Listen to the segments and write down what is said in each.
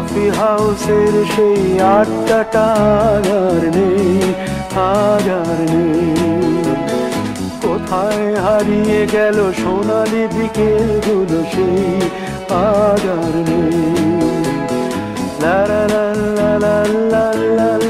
Coffee হাউসের সেই আড্ডাটা আর নেই আর নেই। কোথায় হারিয়ে গেল সোনালি বিকেলগুলো সেই আর নেই। লা লা লা লা লা লা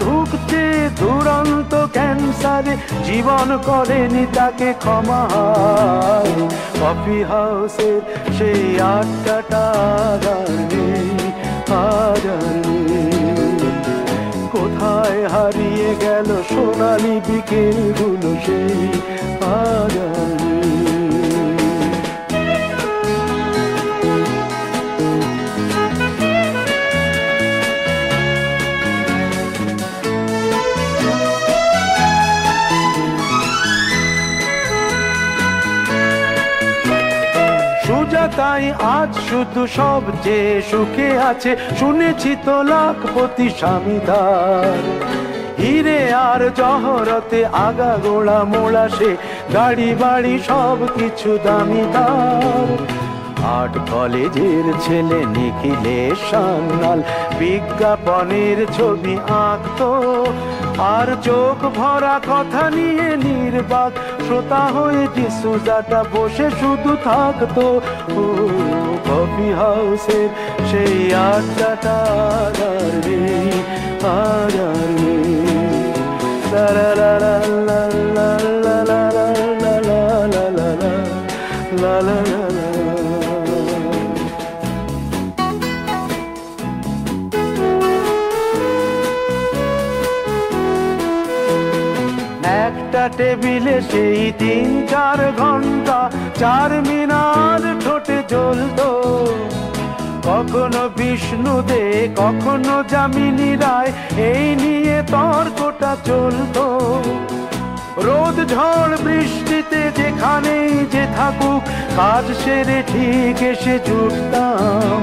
ধুকছে দুরন্ত ক্যান্সারে, জীবন করেনি তাকে ক্ষমা কফি হাউসের সেই আটটা কোথায় হারিয়ে গেল সোনালি বিকেলগুলো সেই সুজাতাই আজ শুধু সবচেয়ে সুখে আছে, শুনেছি তো লাখপতি স্বামীদার। হিরে আর জহরতে আগা গোড়া মোড়া সে গাড়ি বাড়ি সব কিছু দামি আর্ট কলেজের ছেলে নিখিলে সান্নাল বিজ্ঞাপনের ছবি আঁকতো আর চোখ ভরা কথা নিয়ে নির্বাক শ্রোতা হয়ে ডিসুজাটা বসে শুধু থাকতো কফি হাউসের সেই আড্ডাটা আর নেই আর নেই লা লা লা লা লা লা লা লা লা লা লা একটা টেবিলে সেই তিন চার ঘণ্টা, চার মিনার ঠোঁটে জ্বলতো। কখনো বিষ্ণু দে কখনো যামিনী রায়, এই নিয়ে তর্কটা চলতো। রোদ, ঝড়, বৃষ্টিতে যেখানেই যে থাকুক, কাজ সেরে ঠিক এসে জুটতাম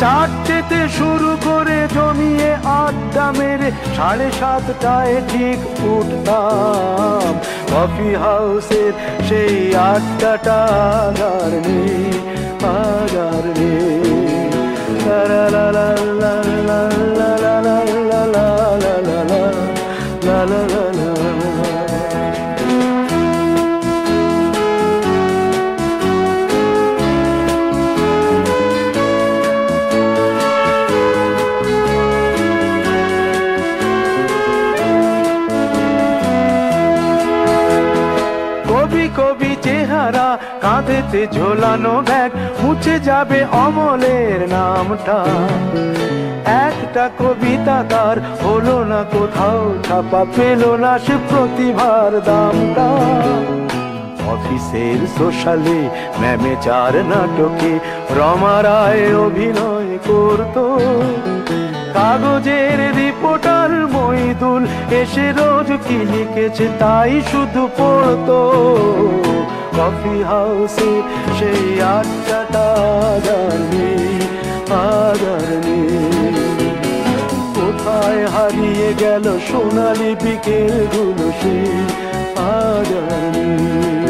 চারটেতে শুরু করে জমিয়ে আড্ডা মেরে সাড়ে সাতটায় ঠিক উঠতাম। কফি হাউসের সেই আড্ডাটা আগার নেই আগার নেই। লা লা লা লা কাঁধেতে ঝোলানো ব্যাগ, মুছে যাবে অমলের নামটা। একটা কবিতা তার হলো না কোথাও, ছাপা পেল না সে প্রতিভার দামটা। অফিসের সোশ্যালে ম্যামে চার নাটকে রমারায় অভিনয় করতো। কাগজের রিপোর্টার মইদুল এসে রোজ কি লিখেছে তাই শুধু পড়তো। কফি হাউসে সেই আড্ডাটা কোথায় হারিয়ে গেল সোনালি বিকেলগুলো সেই আগারনি।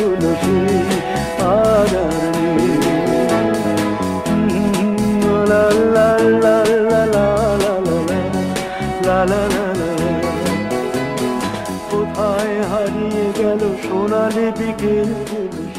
Hale